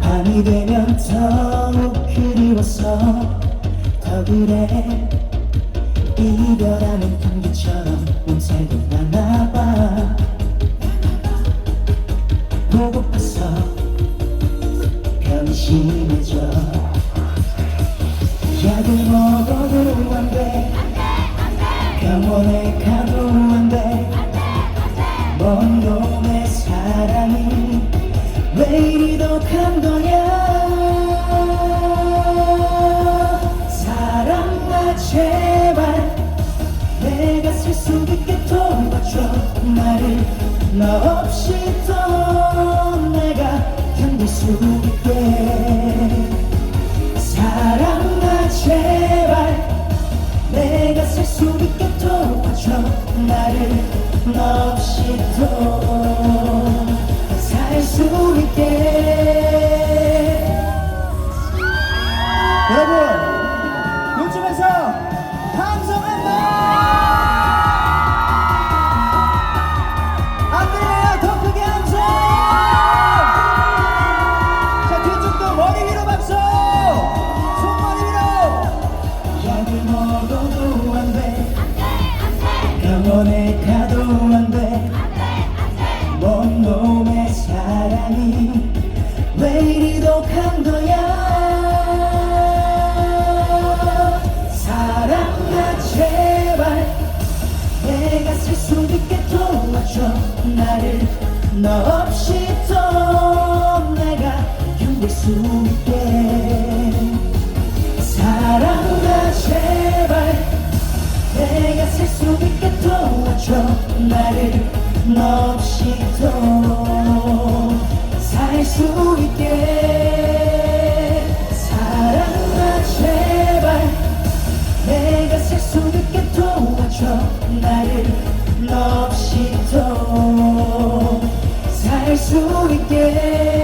밤이 되면 더욱 그리워서 더 그래. 이별하는 감기처럼 몸살도 나나봐. 보고파서 변심해져 약을 먹어도 안돼. 병원에 가 도 안돼먼 놈의 사랑이 왜 이리 독한 거야 사랑아 제발 내가 쓸수 있게 도와줘 나를 너 없이 또 내가 견딜 수 있게. 사랑아 제발 내가 살수 있게 도와줘 나를 너 없이 또살수 있게. 여러분 요즘에서 방송한다 안 들려요. 더 크게 함성 자 뒤쪽도 머리 위로 박수! 손머리 위로! 약을 먹어도 안돼. 병원에 가 내가 쓸수 있게 도와줘. 나를 너 없이 또 내가 견딜 수 있게. 사랑아 제발. 내가 쓸수 있게 도와줘. 나를 나를 럽시도 살수 있게.